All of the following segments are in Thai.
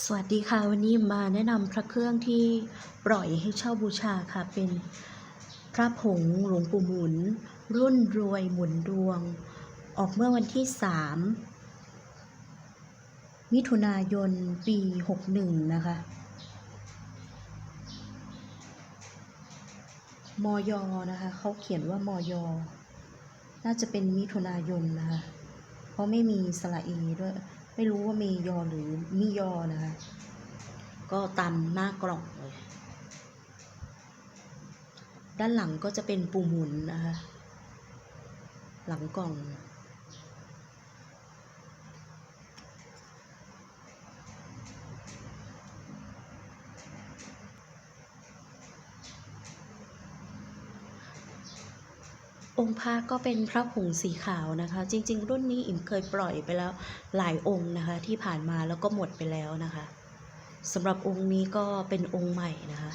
สวัสดีค่ะ วันนี้มาแนะนำพระเครื่องที่ปล่อยให้เช่าบูชาค่ะ เป็นพระผงหลวงปู่หมุน รุ่นรวยหมุนดวง ออกเมื่อวันที่ 3 มิถุนายนปี 61 นะคะมยนะคะ เขาเขียนว่ามยน่าจะเป็นมิถุนายนนะคะ เพราะไม่มีสระอีด้วย ไม่รู้ว่ามียอหรือมียอนะคะ ก็ตามหน้ากล่องเลย ด้านหลังก็จะเป็นปูหมุนนะคะ หลังกล่อง องค์พระก็เป็นพระผงสีขาวนะคะ จริง ๆ รุ่นนี้อิ่มเคยปล่อยไปแล้วหลายองค์นะคะ ที่ผ่านมาแล้วก็หมดไปแล้วนะคะสำหรับองค์นี้ก็เป็นองค์ใหม่นะคะ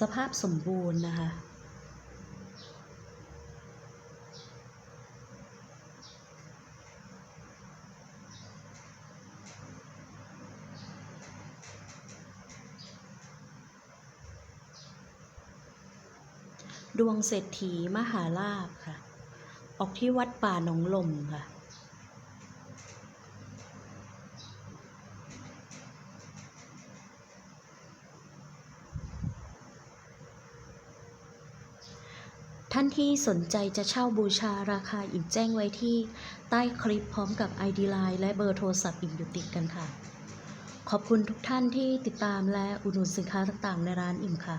สภาพสมบูรณ์นะคะ ดวงเศรษฐีมหาลาภค่ะ ออกที่วัดป่าหนองลมค่ะท่านที่สนใจจะเช่าบูชาราคาอิ่มแจ้งไว้ที่ใต้คลิปพร้อมกับ ID Line และเบอร์โทรศัพท์อิ่มอยู่ติดกันค่ะ ขอบคุณทุกท่านที่ติดตามและอุดหนุนสินค้าต่างๆในร้านอิ่มค่ะ